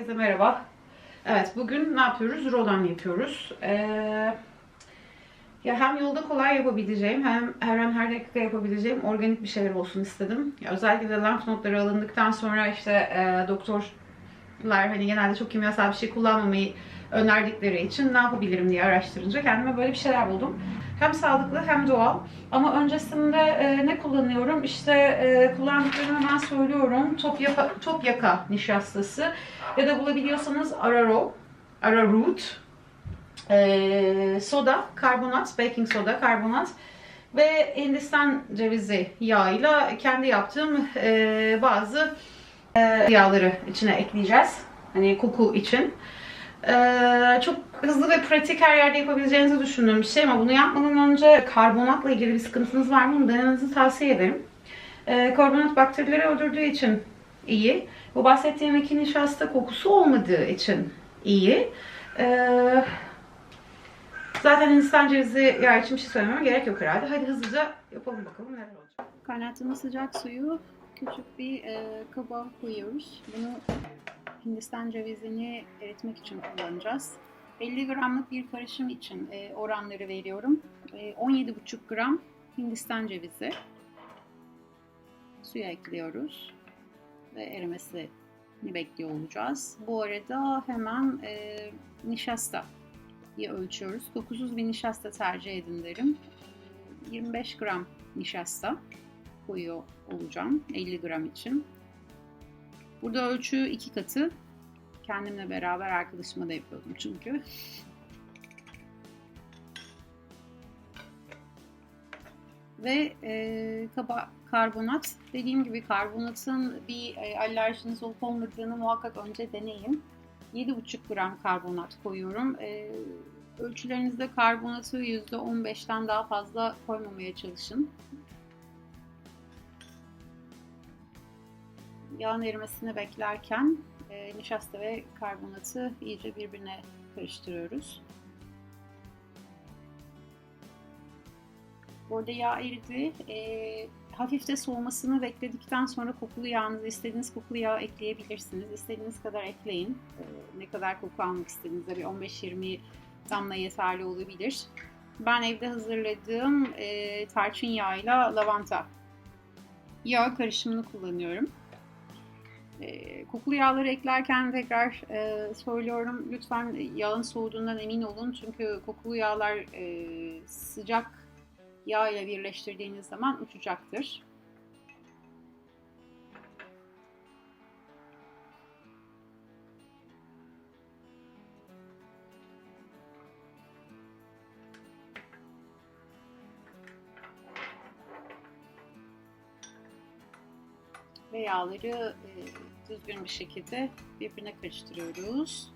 Herkese merhaba. Evet, bugün ne yapıyoruz? Rodan yapıyoruz. Ee, ya hem yolda kolay yapabileceğim hem her an her dakika yapabileceğim organik bir şeyler olsun istedim. Ya özellikle de lenf notları alındıktan sonra işte e, doktorlar hani genelde çok kimyasal bir şey kullanmamayı önerdikleri için ne yapabilirim diye araştırınca kendime böyle bir şeyler buldum. Hem sağlıklı hem doğal. Ama öncesinde e, ne kullanıyorum? İşte e, kullandıklarımı hemen söylüyorum. Topyaka, topyaka nişastası ya da bulabiliyorsanız araro, ararut, e, soda, karbonat, baking soda, karbonat ve Hindistan cevizi yağıyla kendi yaptığım e, bazı e, yağları içine ekleyeceğiz. Hani koku için. Ee, çok hızlı ve pratik her yerde yapabileceğinizi düşündüğüm bir şey ama bunu yapmadan önce karbonatla ilgili bir sıkıntınız var mı? Bunu denemenizi tavsiye ederim. Ee, karbonat bakterileri öldürdüğü için iyi. Bu bahsettiğim iki nişasta kokusu olmadığı için iyi. Ee, zaten Hindistan cevizi yağı için bir şey söylememe gerek yok herhalde. Hadi hızlıca yapalım bakalım neler olacak. Kaynattığımız sıcak suyu küçük bir e, kaba koyuyoruz. Bunu Hindistan cevizini eritmek için kullanacağız. 50 gramlık bir karışım için e, oranları veriyorum. E, 17,5 gram Hindistan cevizi suya ekliyoruz ve erimesini bekliyor olacağız. Bu arada hemen e, nişasta ölçüyoruz. Kokusuz bir nişasta tercih edin derim. 25 gram nişasta koyuyor olacağım 50 gram için. Burada ölçü iki katı. Kendimle beraber arkadaşıma da yapıyordum çünkü. Ve e, kaba karbonat. Dediğim gibi karbonatın bir e, alerjiniz olup olmadığını muhakkak önce deneyin. 7,5 gram karbonat koyuyorum. E, ölçülerinizde karbonatı %15'ten daha fazla koymamaya çalışın. Yağın erimesini beklerken e, nişasta ve karbonatı iyice birbirine karıştırıyoruz. Bu arada yağ eridi. E, hafif de soğumasını bekledikten sonra kokulu yağınızı istediğiniz kokulu yağ ekleyebilirsiniz. İstediğiniz kadar ekleyin. E, ne kadar koku almak istediğinizde bir 15-20 damla yeterli olabilir. Ben evde hazırladığım e, tarçın yağıyla lavanta yağ karışımını kullanıyorum. E, kokulu yağları eklerken tekrar e, söylüyorum lütfen yağın soğuduğundan emin olun çünkü kokulu yağlar e, sıcak yağ ile birleştirdiğiniz zaman uçacaktır. Ve yağları e, düzgün bir şekilde birbirine karıştırıyoruz.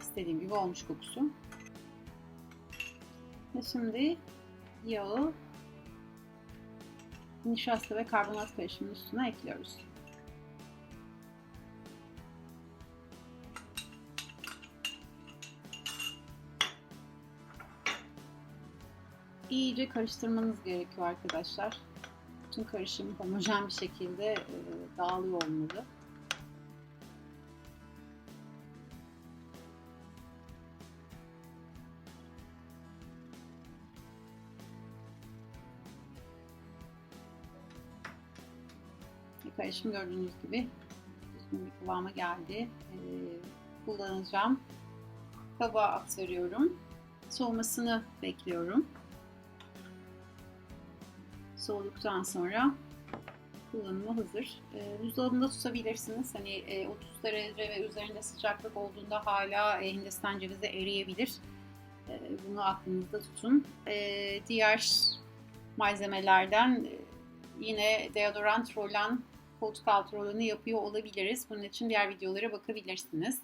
İstediğim gibi olmuş kokusu. Ve şimdi yağı nişasta ve karbonat karışımının üstüne ekliyoruz. İyice karıştırmanız gerekiyor arkadaşlar bütün karışım homojen bir şekilde e, dağılıyor olmalı. Karışım gördüğünüz gibi düzgün bir kıvama geldi. E, kullanacağım. Kaba aktarıyorum. Soğumasını bekliyorum soğuduktan sonra kullanıma hazır. E, buzdolabında tutabilirsiniz. Hani e, 30 derece ve üzerinde sıcaklık olduğunda hala e, Hindistan cevizi eriyebilir. E, bunu aklınızda tutun. E, diğer malzemelerden e, yine deodorant rolan, koltuk altı rolanı yapıyor olabiliriz. Bunun için diğer videolara bakabilirsiniz.